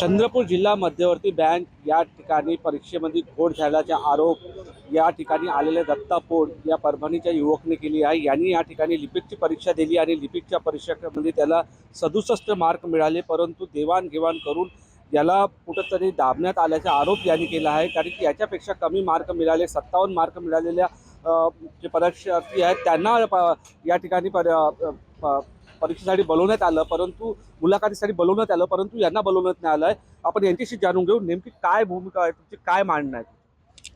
चंद्रपूर जिल्हा मध्यवर्ती बँक या ठिकाणी परीक्षेमध्ये घोड झाल्याचा आरोप या ठिकाणी आलेले दत्ता पोड या परभणीच्या युवकने केली आहे. यांनी या ठिकाणी लिपिकची परीक्षा दिली आणि लिपिकच्या परीक्षेमध्ये त्याला सदुसष्ट मार्क मिळाले परंतु देवाणघेवाण करून याला कुठंतरी दाबण्यात आल्याचा आरोप यांनी केला आहे. कारण की याच्यापेक्षा कमी मार्क मिळाले सत्तावन्न मार्क मिळालेल्या जे परीक्षार्थी आहेत त्यांना प- या ठिकाणी पर परीक्षेसाठी बोलवण्यात आलं परंतु मुलाखतीसाठी बोलवण्यात आलं परंतु यांना बोलवण्यात नाही आलं आहे आपण यांच्याशी जाणून घेऊ नेमकी काय भूमिका आहे तुमची काय मांडणं आहे?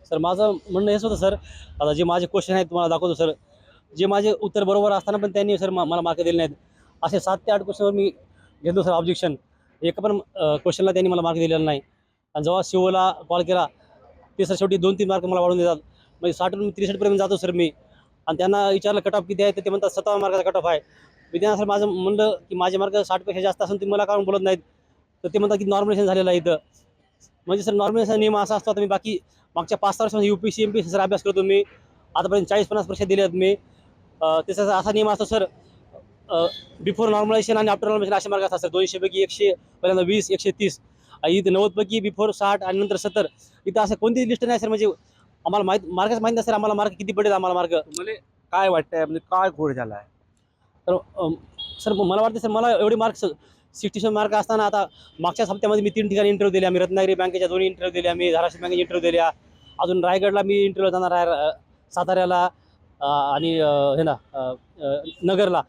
सर माझं म्हणणं हेच होतं सर. आता जे माझे क्वेश्चन आहेत तुम्हाला दाखवतो सर. जे माझे उत्तर बरोबर असताना पण त्यांनी सर मला मार्क दिले नाहीत. असे सात ते आठ क्वेश्चनवर मी घेतलो सर ऑब्जेक्शन एका पण क्वेश्चनला त्यांनी मला मार्क दिलेला नाही. आणि जेव्हा शिवला कॉल केला ते सर शेवटी दोन तीन मार्क मला वाढून देतात. म्हणजे साठवून त्रेसष्टपर्यंत जातो सर मी. आणि त्यांना विचारलं कट ऑफ किती आहे? तर ते म्हणतात सतरा मार्काचा कट ऑफ आहे. मी त्यांना सर माझं म्हणलं की माझे मार्क साठपेक्षा जास्त असून ते मला काढून बोलत नाहीत. तर ते म्हणतात की नॉर्मलेशन झालेलं आहे इथं. म्हणजे सर नॉर्मलेशन नियम असा असतो आता मी बाकी मागच्या पाच सहा वर्षामध्ये U P C M P sir अभ्यास करतो मी. आतापर्यंत चाळीस पन्नास परीक्षा दिल्या आहेत मी त्याचा असा नियम असतो सर बिफोर नॉर्मलायझेशन आणि आफ्टर नॉर्मलायझेशन असे मार्ग असतात सर. दोनशेपैकी एकशे पहिल्यांदा वीस एकशे तीस. आणि इथं नव्वदपैकी बिफोर साठ आणि नंतर सत्तर. इथं असं कोणती लिस्ट नाही सर म्हणजे आम्हाला माहीत मार्कच माहीत नाही सर आम्हाला मार्क किती पडेल आम्हाला मार्क. मला काय वाटतंय? म्हणजे काय घोड झाला आहे तर सर मला वाटतं सर मला एवढे मार्क्स सिक्स्टी सेवन मार्क असताना आता मागच्याच हप्त्यामध्ये मी तीन ठिकाणी इंटरव्ह्यू दिले आम्ही रत्नागिरी बँकेच्या दोन्ही इंटरव्ह्यू दिले आम्ही धाराशिव बँकेचे इंटरव्ह्यू दिल्या. अजून रायगडला मी इंटरव्ह्यू जाणार आहे साताऱ्याला आणि हे ना नगरला.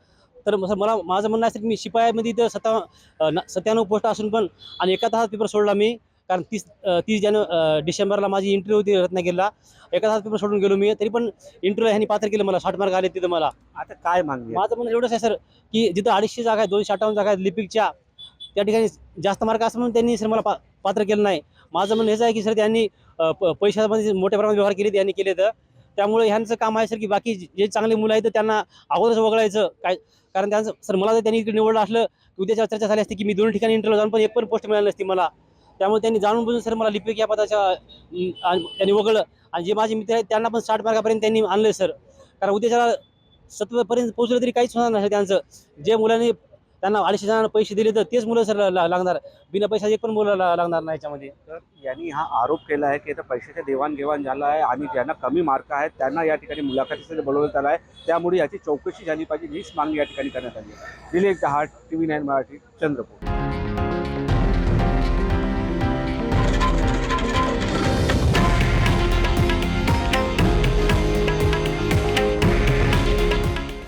तर सर मला माझं म्हणणं असं की मी शिपायामध्ये इथं सत्ता न- सत्त्याण्णव पोस्ट असून पण आणि एका तासात पेपर सोडला मी. कारण तीस तीस जाने अ, डिसेंबरला माझी इंटरव्ह्यू होती रत्नागिरीला. एका तासात पेपर सोडून गेलो मी. तरी पण इंटरव्ह्यू ह्यांनी पात्र केलं मला. साठ मार्क आले तिथं मला. आता काय मागणी आहे? माझं म्हणणं एवढंच आहे सर की जिथं अडीचशे जागा आहेत दोनशे अठ्ठावन्न जागा आहेत लिपिकच्या त्या ठिकाणी जास्त मार्क असं म्हणून त्यांनी सर मला पा पात्र केलं नाही. माझं म्हणणं हेच आहे की सर त्यांनी अ, प- पैशामध्ये मोठ्या प्रमाणात व्यवहार केले त्यांनी केले तर त्यामुळे ह्यांचं काम आहे सर की बाकी जे जे चांगले मुलं आहेत तर त्यांना अगोदरच वगळायचं. काय कारण त्यांचं सर मला जर त्यांनी इकडे निवडलं असलं की उद्याच्या चर्चा झाली असती की मी दोन ठिकाणी इंटरव्ह्यू जाऊन पण एक पण पोस्ट मिळाली नसती मला. त्यामुळे त्यांनी जाणून बुजून सर मला लिपिक या पदाच्या त्यांनी वगळलं. आणि जे माझे मित्र आहेत त्यांना पण साठ मार्कापर्यंत त्यांनी आणलं सर. कारण उद्याच्या सत्तरपर्यंत पोहोचलं तरी काहीच होणार नाही त्यांचं. जे मुलांनी त्यांना अडीचशे जणांना पैसे दिले तर तेच मुलं सर लागणार. बिना पैशाचे एक पण मुलं लागणार नाही याच्यामध्ये. तर यांनी हा आरोप केला आहे की इथं पैशाचे देवाणघेवाण झालं आहे आणि ज्यांना कमी मार्क आहेत त्यांना या ठिकाणी मुलाखतीसाठी बोलवण्यात आलं आहे. त्यामुळे याची चौकशी झाली पाहिजे हीच मागणी या ठिकाणी करण्यात आली आहे. Dilip T V nine Marathi Chandrapur.